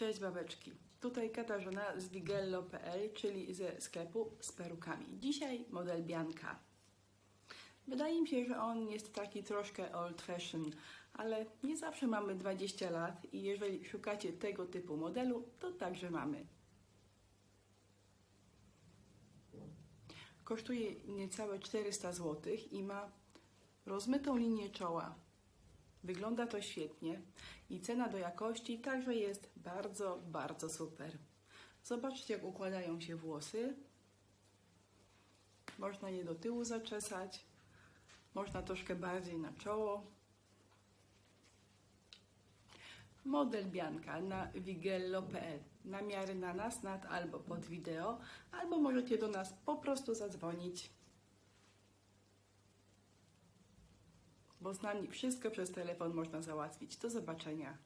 Cześć babeczki. Tutaj Katarzyna z wigello.pl, czyli ze sklepu z perukami. Dzisiaj model Bianka. Wydaje mi się, że on jest taki troszkę old fashion, ale nie zawsze mamy 20 lat i jeżeli szukacie tego typu modelu, to także mamy. Kosztuje niecałe 400 zł i ma rozmytą linię czoła. Wygląda to świetnie i cena do jakości także jest bardzo, bardzo super. Zobaczcie, jak układają się włosy. Można je do tyłu zaczesać, można troszkę bardziej na czoło. Model Bianka na wigello.pl. Namiary na nas nad albo pod wideo, albo możecie do nas po prostu zadzwonić. Bo z nami wszystko przez telefon można załatwić. Do zobaczenia.